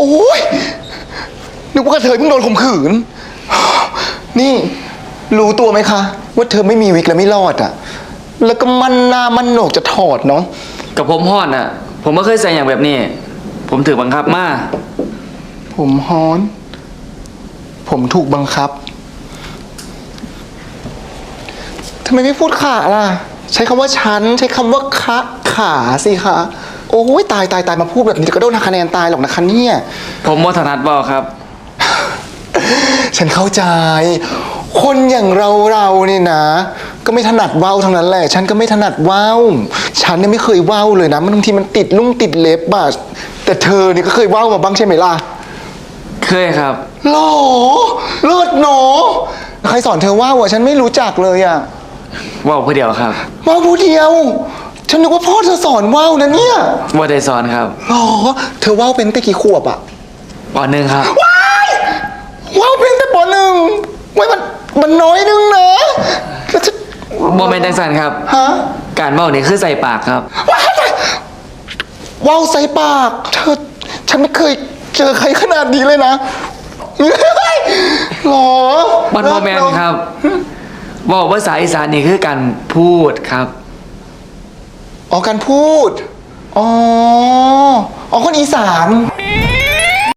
โอ้ยนึกว่ากระเทยเพิ่งโดนข่มขืน นี่รู้ตัวไหมคะ ว่าเธอไม่มีวิกและไม่รอดอะแล้วก็มันหน้ามันโหนกจะถอดเนาะกับผมฮอดน่ะ ผมไม่เคยใส่อย่างแบบนี้ ผมถือบังคับมาผมฮ้อน ผมถูกบังคับทำไมไม่พูดขาล่ะ ใช้คำว่าฉัน ใช้คำว่าคะขาสิคะ โอ้ยตายตายตายมาพูดแบบนี้เดี๋ยวก็โดนหักคะแนนตายหรอกนะคะเนี่ย ผมว่าถนัดเบาครับ ฉันเข้าใจ คนอย่างเราเราเนี่ยนะ ก็ไม่ถนัดเว้าทั้งนั้นแหละ ฉันก็ไม่ถนัดเว้าฉันเนี่ยไม่เคยเว้าเลยนะมันบางทีมันติดลุ่งติดเล็บอะแต่เธอเนี่ยก็เคยเว้ามาบ้างใช่ไหมล่ะเคยครับ หรอเลิศหนอใครสอนเธอว่าวะฉันไม่รู้จักเลยอะว่าวผู้เดียวครับว่าวผู้เดียว ฉันนึกว่าพ่อเธอสอนว่าวนะเนี่ยว่าได้สอนครับหรอเธอว่าวเป็นตั้งแต่กี่ขวบอะปอหนึ่งครับว่าวเป็นแต่ปหนึ่งไว้มันมันน้อยนึงนะแล้วจะโมเมนต์จังสันครับ ฮะการเมานี่คือใส่ปากครับ ว้าวว่าวใส่ปาก เธอ ฉันไม่เคยเจอใครขนาดนี้เลยนะหรอมันโมเมนต์ครับว่าวภาษาอีสานนี่คือการพูดครับ อ๋อการพูด อ๋อ อ๋อคนอีสาน